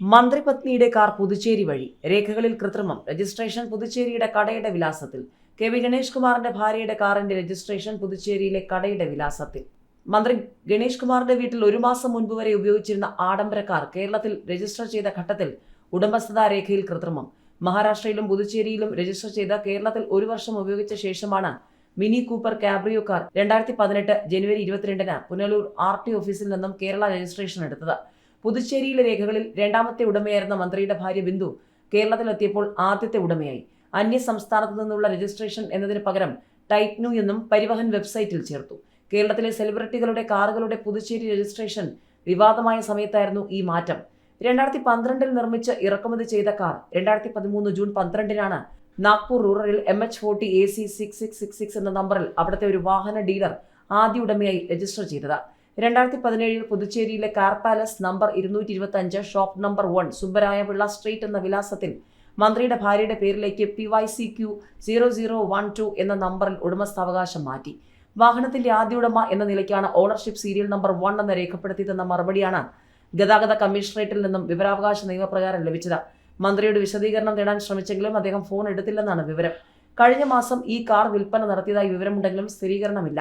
മന്ത്രിപത്നിയുടെ car Puducherry വഴി. രേഖകളിൽ കൃത്രിമം. രജിസ്ട്രേഷൻ പുതുച്ചേരിയുടെ കടയുടെ വിലാസത്തിൽ. കെ വി ഗണേഷ് കുമാറിന്റെ ഭാര്യയുടെ കാറിന്റെ രജിസ്ട്രേഷൻ പുതുച്ചേരിയിലെ കടയുടെ വിലാസത്തിൽ. മന്ത്രി ഗണേഷ് കുമാറിന്റെ വീട്ടിൽ ഒരു മാസം മുൻപ് വരെ ഉപയോഗിച്ചിരുന്ന ആഡംബര കാർ കേരളത്തിൽ രജിസ്റ്റർ ചെയ്ത ഘട്ടത്തിൽ ഉടമസ്ഥതാ രേഖയിൽ കൃത്രിമം. മഹാരാഷ്ട്രയിലും പുതുച്ചേരിയിലും രജിസ്റ്റർ ചെയ്ത കേരളത്തിൽ ഒരു വർഷം ഉപയോഗിച്ച ശേഷമാണ് മിനി കൂപ്പർ കാബ്രിയോ കാർ രണ്ടായിരത്തി പതിനെട്ട് ജനുവരി ഇരുപത്തിരണ്ടിന് പുനലൂർ ആർ ടി ഓഫീസിൽ നിന്നും കേരള രജിസ്ട്രേഷൻ എടുത്തത്. പുതുച്ചേരിയിലെ രേഖകളിൽ രണ്ടാമത്തെ ഉടമയായിരുന്ന മന്ത്രിയുടെ ഭാര്യ ബിന്ദു കേരളത്തിലെത്തിയപ്പോൾ ആദ്യത്തെ ഉടമയായി. അന്യ സംസ്ഥാനത്തു നിന്നുള്ള രജിസ്ട്രേഷൻ എന്നതിന് പകരം ടൈറ്റ്നു എന്നും പരിവഹൻ വെബ്സൈറ്റിൽ ചേർത്തു. കേരളത്തിലെ സെലിബ്രിറ്റികളുടെ കാറുകളുടെ പുതുച്ചേരി രജിസ്ട്രേഷൻ വിവാദമായ സമയത്തായിരുന്നു ഈ മാറ്റം. രണ്ടായിരത്തി പന്ത്രണ്ടിൽ നിർമ്മിച്ച് ഇറക്കുമതി ചെയ്ത കാർ രണ്ടായിരത്തി പതിമൂന്ന് ജൂൺ പന്ത്രണ്ടിനാണ് Nagpur റൂറലിൽ M H forty A C six six six six എന്ന നമ്പറിൽ അവിടുത്തെ ഒരു വാഹന ഡീലർ ആദ്യ ഉടമയായി രജിസ്റ്റർ ചെയ്തത്. രണ്ടായിരത്തി പതിനേഴിൽ പുതുച്ചേരിയിലെ കാർ പാലസ് നമ്പർ ഇരുന്നൂറ്റി ഇരുപത്തി അഞ്ച് shop number one Subbarayapillai street എന്ന വിലാസത്തിൽ മന്ത്രിയുടെ ഭാര്യയുടെ പേരിലേക്ക് P Y C Q zero zero one two എന്ന നമ്പറിൽ ഉടമസ്ഥാവകാശം മാറ്റി. വാഹനത്തിന്റെ ആദ്യ ഉടമ എന്ന നിലയ്ക്കാണ് ഓണർഷിപ്പ് സീരിയൽ നമ്പർ വൺ എന്ന് രേഖപ്പെടുത്തിയതെന്ന മറുപടിയാണ് ഗതാഗത കമ്മീഷണറേറ്റിൽ നിന്നും വിവരാവകാശ നിയമപ്രകാരം ലഭിച്ചത്. മന്ത്രിയുടെ വിശദീകരണം നേടാൻ ശ്രമിച്ചെങ്കിലും അദ്ദേഹം ഫോൺ എടുത്തില്ലെന്നാണ് വിവരം. കഴിഞ്ഞ മാസം ഈ കാർ വിൽപ്പന നടത്തിയതായി വിവരമുണ്ടെങ്കിലും സ്ഥിരീകരണമില്ല.